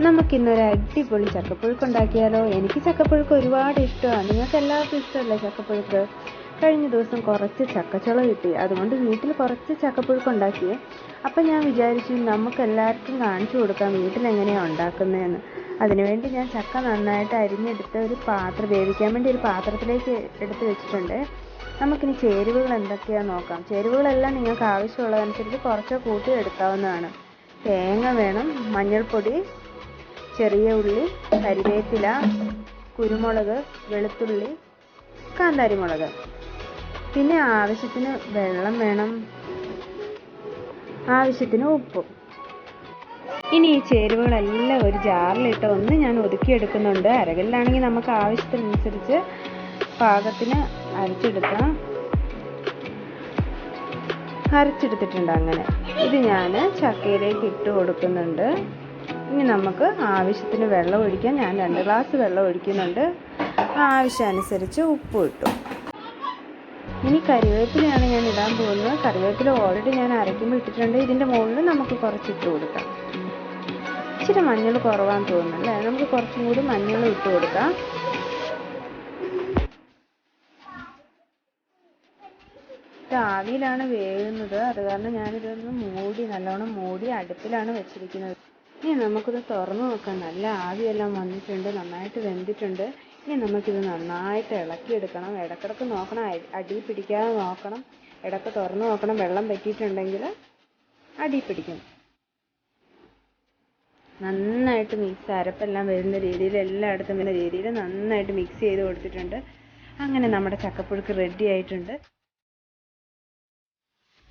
നമുക്കിന്നൊരു അടിപൊളി ചക്കപ്പുഴുക്ക് ഉണ്ടാക്കിയാലോ എനിക്ക് ചക്കപ്പുഴുക്ക് ഒരുപാട് ഇഷ്ടമാണ്. നിങ്ങൾക്ക് എല്ലാവർക്കും ഇഷ്ടമല്ലേ ചക്കപ്പുഴുക്ക്? കഴിഞ്ഞ ദിവസം കുറച്ച് ചക്കച്ചുള കിട്ടി. അതുകൊണ്ട് വീട്ടിൽ കുറച്ച് ചക്കപ്പുഴുക്ക് ഉണ്ടാക്കിയേ അപ്പം ഞാൻ വിചാരിച്ചു നമുക്ക് എല്ലാവർക്കും കാണിച്ചു കൊടുക്കാം വീട്ടിൽ എങ്ങനെയാണ് ഉണ്ടാക്കുന്നതെന്ന്. അതിനുവേണ്ടി ഞാൻ ചക്ക നന്നായിട്ട് അരിഞ്ഞെടുത്ത് ഒരു പാത്രം വേവിക്കാൻ വേണ്ടി ഒരു പാത്രത്തിലേക്ക് എടുത്ത് വെച്ചിട്ടുണ്ട്. നമുക്കിനി ചേരുവകൾ എന്തൊക്കെയാണെന്ന് നോക്കാം. ചേരുവകളെല്ലാം നിങ്ങൾക്ക് ആവശ്യമുള്ളതനുസരിച്ച് കുറച്ച് കൂട്ടി എടുക്കാവുന്നതാണ്. തേങ്ങ വേണം മഞ്ഞൾപ്പൊടി ചെറിയ ഉള്ളി കരിവേപ്പില കുരുമുളക് വെളുത്തുള്ളി കാന്താരി മുളക് പിന്നെ ആവശ്യത്തിന് വെള്ളം വേണം. ആവശ്യത്തിന് ഉപ്പും. ഇനി ഈ ചേരുവകളെല്ലാം ഒരു ജാറിലിട്ട് ഒന്ന് ഞാൻ ഒതുക്കിയെടുക്കുന്നുണ്ട്. അരകല്ലാണെങ്കിൽ നമുക്ക് ആവശ്യത്തിനനുസരിച്ച് പാകത്തിന് അരച്ചെടുക്കാം. അരച്ചെടുത്തിട്ടുണ്ട് അങ്ങനെ. ഇത് ഞാൻ ചക്കയിലേക്ക് ഇട്ട് കൊടുക്കുന്നുണ്ട്. ഇനി നമുക്ക് ആവശ്യത്തിന് വെള്ളം ഒഴിക്കാം. ഞാൻ രണ്ട് ഗ്ലാസ് വെള്ളം ഒഴിക്കുന്നുണ്ട്. ആവശ്യമനുസരിച്ച് ഉപ്പ് ഇട്ടു. ഇനി കറിവേപ്പിലയാണ് ഞാൻ ഇടാൻ പോകുന്നത്. കറിവേപ്പില ഓൾറെഡി ഞാൻ അരയ്ക്കുമ്പോൾ ഇട്ടിട്ടുണ്ട്. ഇതിന്റെ മുകളിൽ നമുക്ക് കുറച്ച് ഇട്ട് കൊടുക്കാം. ഇച്ചിരി മഞ്ഞൾ കുറവാൻ തോന്നുന്നു അല്ലേ? നമുക്ക് കുറച്ചും കൂടി മഞ്ഞൾ ഇട്ട് കൊടുക്കാം. ആവിയിലാണ് വേകുന്നത് അത് കാരണം ഞാനിതൊന്ന് മൂടി നല്ലോണം മൂടി അടുപ്പിലാണ് വെച്ചിരിക്കുന്നത്. ഇനി നമുക്കിത് തുറന്നു നോക്കാം. നല്ല ആവിയെല്ലാം വന്നിട്ടുണ്ട് നന്നായിട്ട് വെന്തിട്ടുണ്ട്. ഇനി നമുക്കിത് നന്നായിട്ട് ഇളക്കിയെടുക്കണം. ഇടക്കിടക്ക് നോക്കണം അടി- പിടിക്കാതെ നോക്കണം. ഇടയ്ക്ക് തുറന്നു നോക്കണം. വെള്ളം പറ്റിയിട്ടുണ്ടെങ്കിൽ അടി പിടിക്കും. നന്നായിട്ട് മിക്സ് അരപ്പെല്ലാം വരുന്ന രീതിയിൽ എല്ലായിടത്തും വരുന്ന രീതിയിൽ നന്നായിട്ട് മിക്സ് ചെയ്ത് കൊടുത്തിട്ടുണ്ട്. അങ്ങനെ നമ്മുടെ ചക്കപ്പുഴുക്ക് റെഡി ആയിട്ടുണ്ട്.